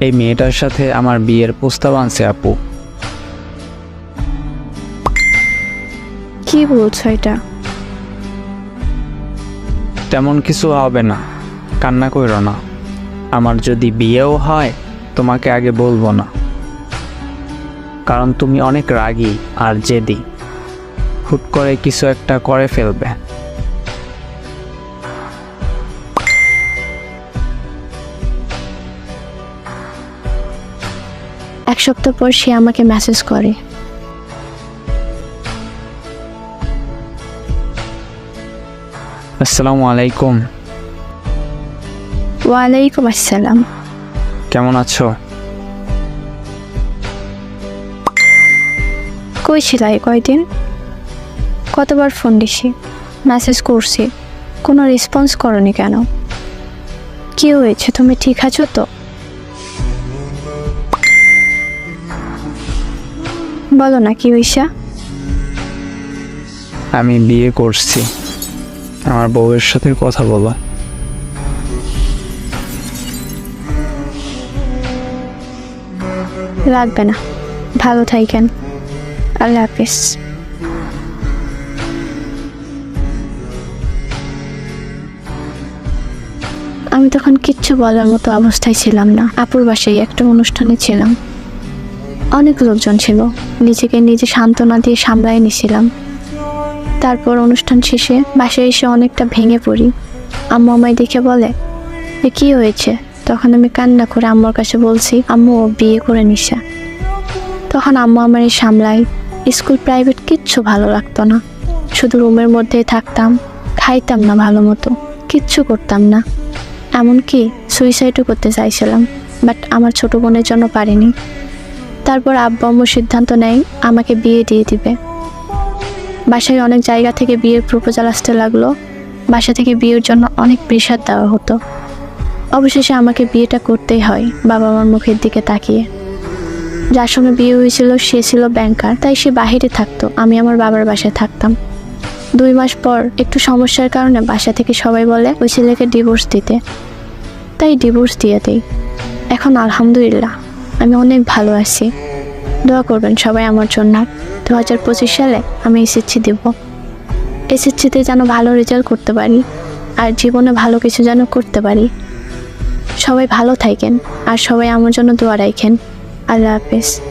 এই মেয়েটার সাথে আমার বিয়ের প্রস্তাব আনছে আপু। কি বলছো এটা? তেমন কিছু হবে না। কান্না করো না। আমার যদি বিয়েও হয় তোমাকে আগে বলব না। কারণ তুমি অনেক রাগী আর জেদি। হুট করে কিছু একটা করে ফেলবে। এক সপ্তাহ পর সে আমাকে মেসেজ করে। আসসালামু আলাইকুম। ওয়ালাইকুম আসসালাম। কেমন আছো? কই ছিল এই কয়দিন? কতবার ফোন দিছি মেসেজ করছি কোনো রেসপন্স করনি কেন? কি হয়েছে তুমি ঠিক আছো তো? বলো না কি হইসা আমি বিয়ে করছি। আমার বউয়ের সাথে কথা বলো। লাগবে না। ভালো থাকেন আল্লাহ হাফিজ। আমি তখন কিচ্ছু বলার মতো অবস্থায় ছিলাম না। আপুর বাসায় একটা অনুষ্ঠানে ছিলাম। অনেক লোকজন ছিল। নিজেকে নিজে সান্ত্বনা দিয়ে সামলায় নিছিলাম। তারপর অনুষ্ঠান শেষে বাসায় এসে অনেকটা ভেঙে পড়ি। আম্মু আমায় দেখে বলে, এ কী হয়েছে? তখন আমি কান্না করে আম্মুর কাছে বলছি, আম্মু বিয়ে করে নিশা তখন আম্মু আমার এই সামলাই স্কুল প্রাইভেট কিচ্ছু ভালো লাগতো না। শুধু রুমের মধ্যেই থাকতাম, খাইতাম না ভালো মতো, কিচ্ছু করতাম না। এমনকি সুইসাইডও করতে চাইছিলাম বাট আমার ছোট বোনের জন্য পারিনি। তারপর আব্বা আম্মু সিদ্ধান্ত নেয়, আমাকে বিয়ে দিয়ে দিবে। বাসায় অনেক জায়গা থেকে বিয়ের প্রপোজাল আসতে লাগল। বাসা থেকে বিয়ের জন্য অনেক প্রেশার দেওয়া হতো। অবশেষে আমাকে বিয়েটা করতেই হয়, বাবা মার মুখের দিকে তাকিয়ে। যার সঙ্গে বিয়ে হয়েছিল, সে ছিল ব্যাংকার তাই সে বাহিরে থাকতো, আমি আমার বাবার বাসায় থাকতাম। দুই মাস পর একটু সমস্যার কারণে বাসা থেকে সবাই বলে, ওই ছেলেকে ডিভোর্স দিতে। তাই ডিভোর্স দিয়ে দেই। এখন আলহামদুলিল্লাহ। আমি অনেক ভালো আছি। দোয়া করবেন সবাই আমার জন্য। দু হাজার পঁচিশ সালে আমি এসএসসি দেব। এসএসসিতে যেন ভালো রেজাল্ট করতে পারি আর জীবনে ভালো কিছু যেন করতে পারি। সবাই ভালো থাকেন আর সবাই আমার জন্য দোয়া রাখেন। আল্লাহ হাফেজ।